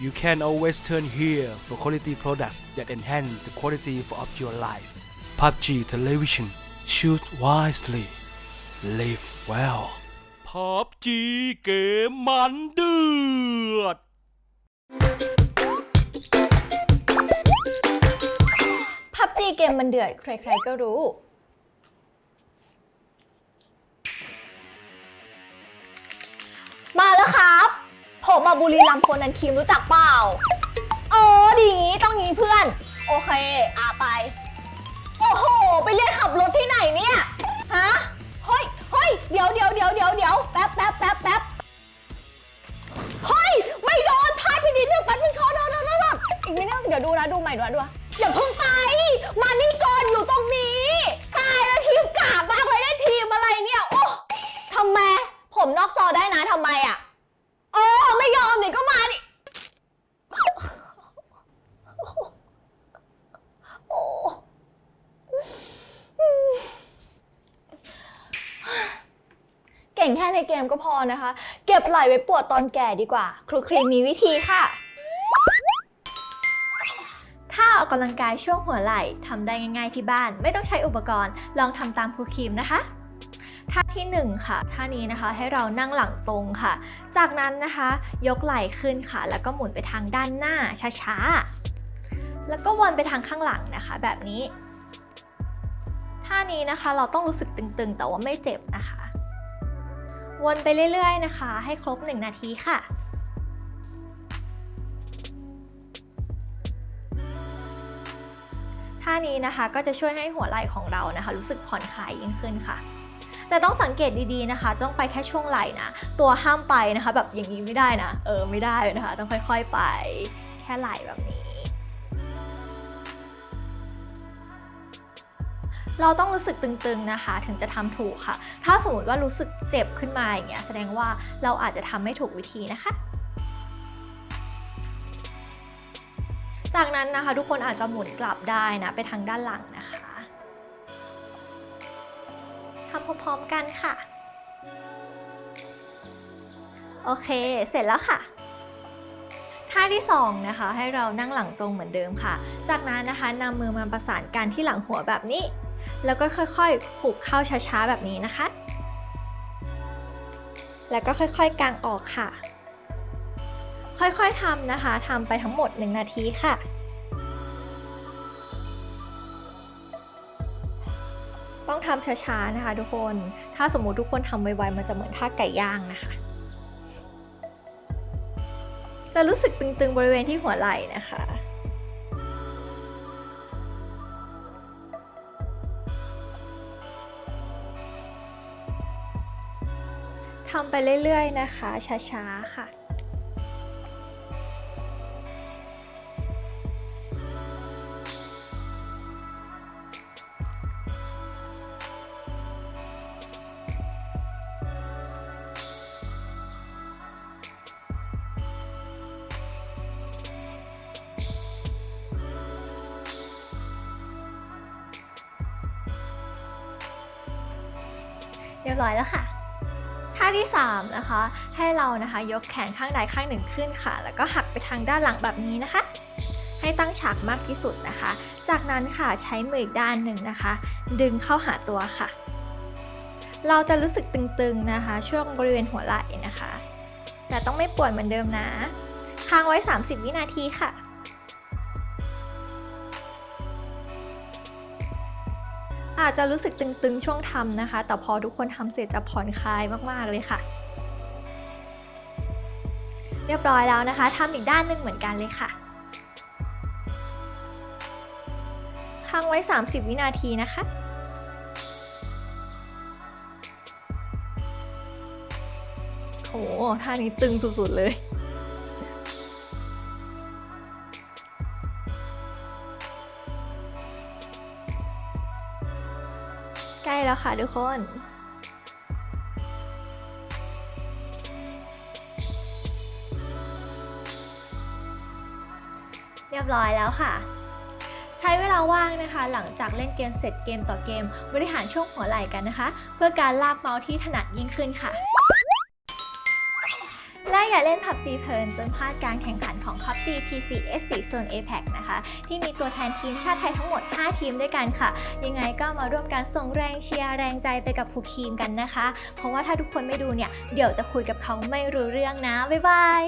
You can always turn here for quality products that enhance the quality of your life. PUBG Television. Choose wisely. Live well. PUBG เกมมันเดือดพับจีเกมมันเดือด ใครๆก็รู้ มาแล้วครับ ผมมาบุรีรัมย์คนนั้นทีมรู้จักเปล่า เออดีงี้ต้องงี้เพื่อน โอเคอาไป โอ้โห ไปเรียนขับรถที่ไหนเนี่ย ฮะ เฮ้ยเฮ้ยเดี๋ยวเดี๋ยวเดี๋ยวเดี๋ยวเดี๋ยวแป๊บแป๊บแป๊บแป๊บเฮ้ย ไม่โดนพลาดไปนิดนึงแป๊บนึงขอโดนโดนโดนโดนอีกนิดนึงเดี๋ยวดูนะดูใหม่ดูนะดูนะอย่าเพิ่งไป มานี่ก่อนอยู่ตรงนี้ ตายแล้วทีมกากมากเลยได้ทีมอะไรเนี่ย โอ้ทำไม ผมนอกจอได้นะทำไมอะโอ้ไม่ยอมนี่ก็มาดิโอ้ เก่งแค่ในเกมก็พอนะคะ เก็บไหลไว้ปวดตอนแก่ดีกว่า ครูครีมมีวิธีค่ะ ถ้าออกกำลังกายช่วงหัวไหล่ทำได้ง่ายๆที่บ้าน ไม่ต้องใช้อุปกรณ์ ลองทำตามครูครีมนะคะท่าที่ 1 ค่ะท่านี้นะคะให้เรานั่งหลังตรงค่ะ จากนั้นนะคะ ยกไหล่ขึ้นค่ะ แล้วก็หมุนไปทางด้านหน้าช้าๆ แล้วก็วนไปทางข้างหลังนะคะ แบบนี้ ท่านี้นะคะเราต้องรู้สึกตึงๆ แต่ว่าไม่เจ็บนะคะ วนไปเรื่อยๆนะคะ ให้ครบ 1 นาทีค่ะท่านี้นะคะก็จะช่วยให้หัวไหล่ของเรานะคะ รู้สึกผ่อนคลายยิ่งขึ้นค่ะ แต่ต้องสังเกตดีๆนะคะ ต้องไปแค่ช่วงไหล่นะ ตัวห้ามไปนะคะ แบบอย่างนี้ไม่ได้นะ เออไม่ได้นะคะ ต้องค่อยๆไป แค่ไหล่แบบนี้ เราต้องรู้สึกตึงๆนะคะ ถึงจะทำถูกค่ะ ถ้าสมมติว่ารู้สึกเจ็บขึ้นมาอย่างเงี้ยแสดงว่าเราอาจจะทำไม่ถูกวิธีนะคะจากนั้นนะคะทุกคนอาจจะหมุนกลับได้นะไปทางด้านหลังนะคะทำพร้อมๆกันค่ะ โอเค เสร็จแล้วค่ะ ท่าที่2นะคะให้เรานั่งหลังตรงเหมือนเดิมค่ะ จากนั้นนะคะนำมือมาประสานกันที่หลังหัวแบบนี้ แล้วก็ค่อยๆ ผูกเข้าช้าๆ แบบนี้นะคะ แล้วก็ค่อยๆ กางออกค่ะ ค่อยๆทำนะคะทำไปทั้งหมด 1 นาทีค่ะต้องทำช้าๆนะคะทุกคน ถ้าสมมติทุกคนทำไวๆมันจะเหมือนท่าไก่ย่างนะคะ จะรู้สึกตึงๆบริเวณที่หัวไหล่นะคะ ทำไปเรื่อยๆนะคะ ช้าๆ ค่ะเรียบร้อยแล้วค่ะาที่ 3 นะคะ ให้เรานะคะยกแขนข้างใดข้างหนึ่งขึ้นค่ะ แล้วก็หักไปทางด้านหลังแบบนี้นะคะ ให้ตั้งฉากมากที่สุดนะคะ จากนั้นค่ะใช้มืออีกด้านหนึ่งนะคะ ดึงเข้าหาตัวค่ะ เราจะรู้สึกตึงๆนะคะ ช่วงบริเวณหัวไหล่นะคะ แต่ต้องไม่ปวดเหมือนเดิมนะค้างไว้ 30 วินาทีค่ะ อาจจะรู้สึกตึงๆช่วงทำนะคะ แต่พอทุกคนทำเสร็จจะผ่อนคลายมากๆเลยค่ะ เรียบร้อยแล้วนะคะทำอีกด้านหนึ่งเหมือนกันเลยค่ะค้างไว้ 30 วินาทีนะคะโหท่านี้ตึงสุดๆเลย ใกล้แล้วค่ะทุกคน เรียบร้อยแล้วค่ะ ใช้เวลาว่างนะคะ หลังจากเล่นเกมเสร็จเกมต่อเกม บริหารช่วงหัวไหล่กันนะคะ เพื่อการลากเมาส์ที่ถนัดยิ่งขึ้นค่ะ และอย่าเล่น PUBG เพลินจนพลาดการแข่งขันของ PUBG PC S4 Zone APEC นะคะ ที่มีตัวแทนทีมชาติไทยทั้งหมด 5 ทีมด้วยกันค่ะ ยังไงก็มาร่วมกันส่งแรงเชียร์แรงใจไปกับผู้ทีมกันนะคะ เพราะว่าถ้าทุกคนไม่ดูเนี่ย เดี๋ยวจะคุยกับเขาไม่รู้เรื่องนะ บ๊ายบาย